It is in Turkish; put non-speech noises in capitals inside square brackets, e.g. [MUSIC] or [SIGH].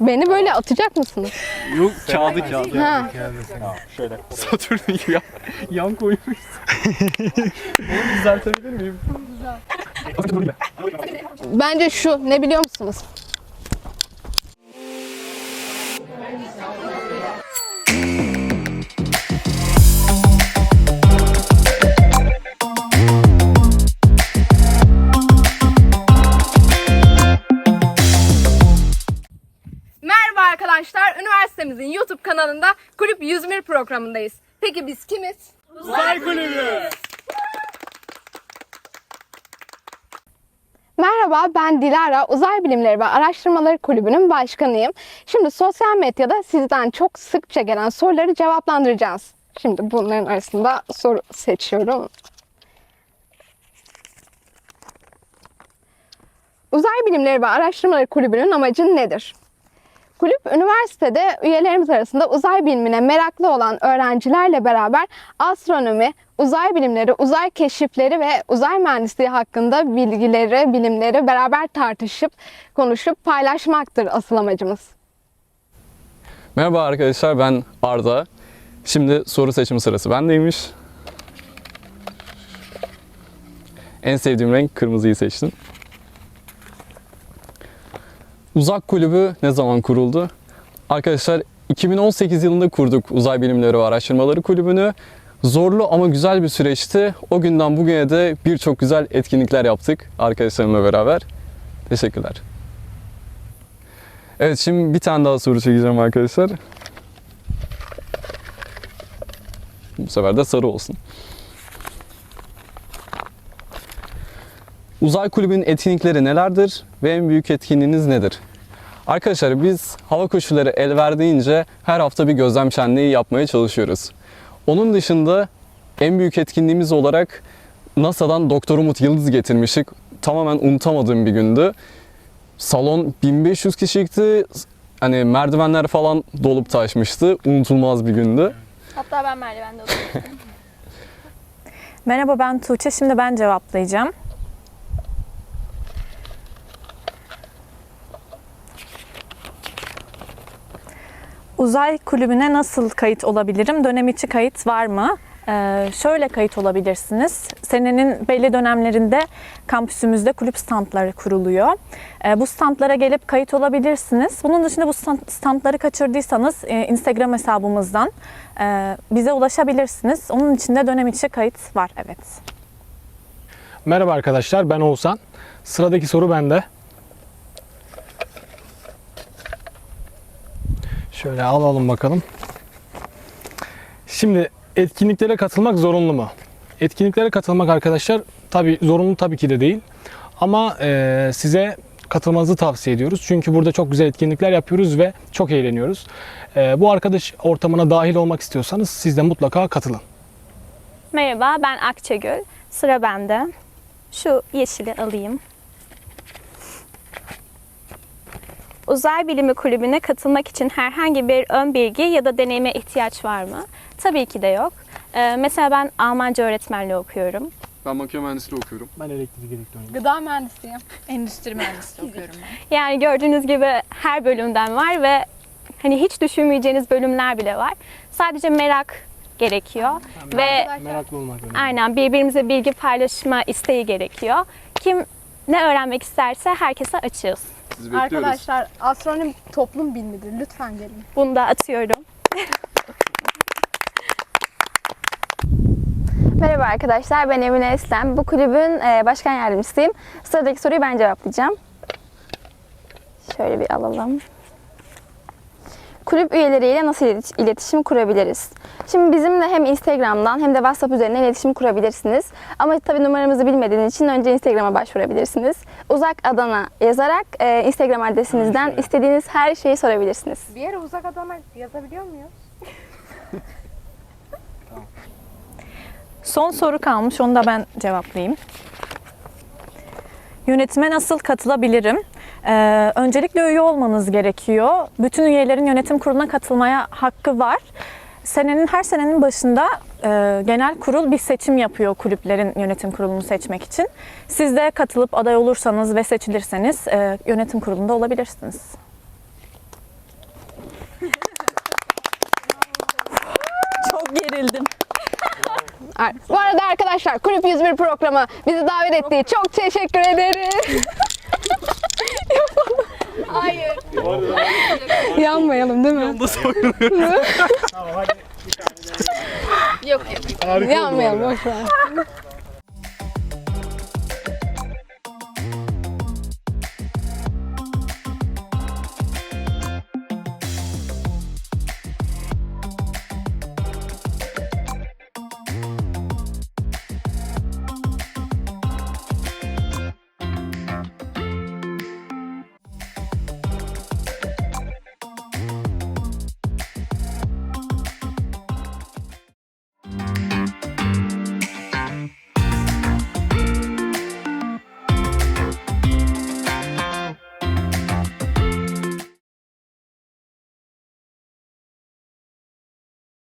Beni böyle atacak mısınız? Yok kağıdı kağıdı. Ha. Şöyle. Satürn'ü yan, yan koymuş. Onu düzeltebilir miyim? Bence şu ne biliyor musunuz? Kanalında Kulüp 101 programındayız. Peki biz kimiz? Uzay kulübü. Merhaba ben Dilara. Uzay Bilimleri ve Araştırmaları Kulübü'nün başkanıyım. Şimdi sosyal medyada sizden çok sıkça gelen soruları cevaplandıracağız. Şimdi bunların arasında soru seçiyorum. Uzay Bilimleri ve Araştırmaları Kulübü'nün amacı nedir? Kulüp üniversitede üyelerimiz arasında uzay bilimine meraklı olan öğrencilerle beraber astronomi, uzay bilimleri, uzay keşifleri ve uzay mühendisliği hakkında bilgileri, bilimleri beraber tartışıp, konuşup paylaşmaktır asıl amacımız. Merhaba arkadaşlar ben Arda. Şimdi soru seçimi sırası bendeymiş. En sevdiğim renk kırmızıyı seçtim. Uzak Kulübü ne zaman kuruldu? Arkadaşlar 2018 yılında kurduk Uzay Bilimleri ve Araştırmaları Kulübü'nü. Zorlu ama güzel bir süreçti. O günden bugüne de birçok güzel etkinlikler yaptık arkadaşlarımla beraber. Teşekkürler. Evet şimdi bir tane daha soru çekeceğim arkadaşlar. Bu sefer de sarı olsun. Uzay Kulübü'nün etkinlikleri nelerdir ve en büyük etkinliğiniz nedir? Arkadaşlar biz hava koşulları el verdiğince her hafta bir gözlem şenliği yapmaya çalışıyoruz. Onun dışında en büyük etkinliğimiz olarak NASA'dan Doktor Umut Yıldız getirmiştik. Tamamen unutamadığım bir gündü. Salon 1500 kişilikti. Hani merdivenler falan dolup taşmıştı. Unutulmaz bir gündü. Hatta ben merdivende oturuyorum. [LAUGHS] Merhaba ben Tuğçe. Şimdi ben cevaplayacağım. Uzay kulübüne nasıl kayıt olabilirim? Dönem içi kayıt var mı? Ee, şöyle kayıt olabilirsiniz. Senenin belli dönemlerinde kampüsümüzde kulüp standları kuruluyor. Ee, bu standlara gelip kayıt olabilirsiniz. Bunun dışında bu stand- standları kaçırdıysanız e, Instagram hesabımızdan e, bize ulaşabilirsiniz. Onun içinde dönem içi kayıt var. Evet. Merhaba arkadaşlar ben Oğuzhan. Sıradaki soru bende. Şöyle alalım bakalım. Şimdi etkinliklere katılmak zorunlu mu? Etkinliklere katılmak arkadaşlar tabi zorunlu tabii ki de değil. Ama e, size katılmanızı tavsiye ediyoruz. Çünkü burada çok güzel etkinlikler yapıyoruz ve çok eğleniyoruz. E, bu arkadaş ortamına dahil olmak istiyorsanız siz de mutlaka katılın. Merhaba ben Akçagül. Sıra bende. Şu yeşili alayım. Uzay Bilimi Kulübü'ne katılmak için herhangi bir ön bilgi ya da deneyime ihtiyaç var mı? Tabii ki de yok. Ee, mesela ben Almanca öğretmenliği okuyorum. Ben makine mühendisliği okuyorum. Ben elektrik elektronik. Gıda mühendisiyim. Endüstri mühendisliği okuyorum ben. [LAUGHS] Yani gördüğünüz gibi her bölümden var ve hani hiç düşünmeyeceğiniz bölümler bile var. Sadece merak gerekiyor ve Meraklı olmak önemli. aynen birbirimize bilgi paylaşma isteği gerekiyor. Kim ne öğrenmek isterse herkese açığız. Sizi Arkadaşlar astronomi toplum bilimidir. Lütfen gelin. Bunu da atıyorum. [LAUGHS] Merhaba arkadaşlar, ben Emine Eslem. Bu kulübün e, başkan yardımcısıyım. Sıradaki soruyu ben cevaplayacağım. Şöyle bir alalım. Kulüp üyeleriyle nasıl iletiş- iletişim kurabiliriz? Şimdi bizimle hem Instagram'dan hem de WhatsApp üzerinden iletişim kurabilirsiniz. Ama tabii numaramızı bilmediğiniz için önce Instagram'a başvurabilirsiniz. Uzak Adana yazarak e, Instagram adresinizden istediğiniz her şeyi sorabilirsiniz. Bir yere uzak adana yazabiliyor muyuz? Son soru kalmış. Onu da ben cevaplayayım. Yönetime nasıl katılabilirim? Ee, öncelikle üye olmanız gerekiyor. Bütün üyelerin yönetim kuruluna katılmaya hakkı var. Senenin her senenin başında e, genel kurul bir seçim yapıyor kulüplerin yönetim kurulunu seçmek için. Siz de katılıp aday olursanız ve seçilirseniz e, yönetim kurulunda olabilirsiniz. [LAUGHS] Çok gerildim. Bu arada arkadaşlar Kulüp 101 programı bizi davet ettiği çok teşekkür ederiz. [LAUGHS] Hayır. Yanmayalım değil mi? yok yok. Yanmayalım boş ver.